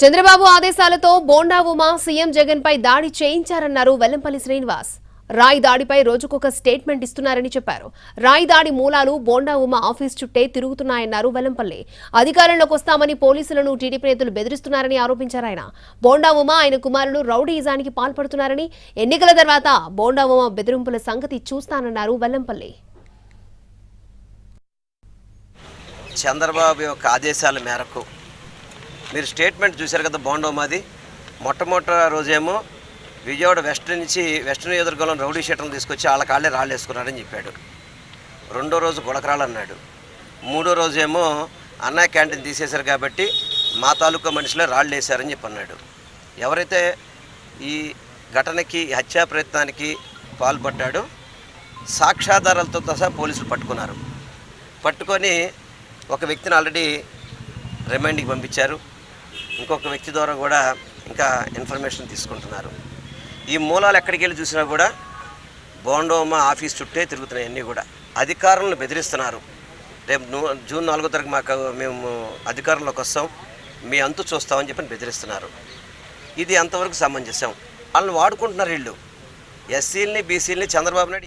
చంద్రబాబు ఆదేశాలతో బోండా ఉమా సీఎం జగన్ పై దాడి చేయించారన్నారు వెల్లంపల్లి శ్రీనివాస్. రాయి దాడిపై రోజుకొక స్టేట్మెంట్ ఇస్తున్నారని చెప్పారు. రాయి దాడి మూలాలు బోండా ఉమా ఆఫీస్ చుట్టే తిరుగుతున్నాయన్నారు వెల్లంపల్లి. అధికారంలోకి వస్తామని పోలీసులను టీడీపీ నేతలు బెదిరిస్తున్నారని ఆరోపించారు ఆయన. బోండా ఉమా ఆయన కుమారులు రౌడీయిజానికి పాల్పడుతున్నారని ఎన్నికల తర్వాత బోండా ఉమా బెదిరింపుల సంగతి చూస్తానన్నారు వెల్లంపల్లి. చంద్రబాబు యొక్క ఆదేశాల మేరకు మీరు స్టేట్మెంట్ చూశారు కదా బాండో మాది. మొట్టమొదటి రోజేమో విజయవాడ వెస్ట్ నుంచి వెస్ట్ నియోజకవర్గంలో రౌడీ షీటర్లు తీసుకొచ్చి వాళ్ళ కాళ్ళే రాళ్ళు వేసుకున్నారని చెప్పాడు. రెండో రోజు గుడకరాళ్ళు అన్నాడు. మూడో రోజేమో అన్నా క్యాంటీన్ తీసేశారు కాబట్టి మా తాలూకా మనుషులే రాళ్ళు వేశారని చెప్పి అన్నాడు. ఎవరైతే ఈ ఘటనకి హత్యా ప్రయత్నానికి పాల్పడ్డాడో సాక్ష్యాధారాలతో సహా పోలీసులు పట్టుకున్నారు. పట్టుకొని ఒక వ్యక్తిని ఆల్రెడీ రిమైండ్కి పంపించారు. ఇంకొక వ్యక్తి ద్వారా కూడా ఇంకా ఇన్ఫర్మేషన్ తీసుకుంటున్నారు. ఈ మూలాలు ఎక్కడికి వెళ్ళి చూసినా కూడా బోండోమ ఆఫీస్ చుట్టే తిరుగుతున్నాయి అన్నీ కూడా. అధికారులను బెదిరిస్తున్నారు. రేపు జూన్ నాలుగో తారీఖు మాకు మేము అధికారంలోకి వస్తాం. మీ అంతు చూస్తామని చెప్పి బెదిరిస్తున్నారు. ఇది అంతవరకు సమంజసం వాళ్ళని వాడుకుంటున్నారు వీళ్ళు. ఎస్సీలని బీసీలని చంద్రబాబు నాయుడు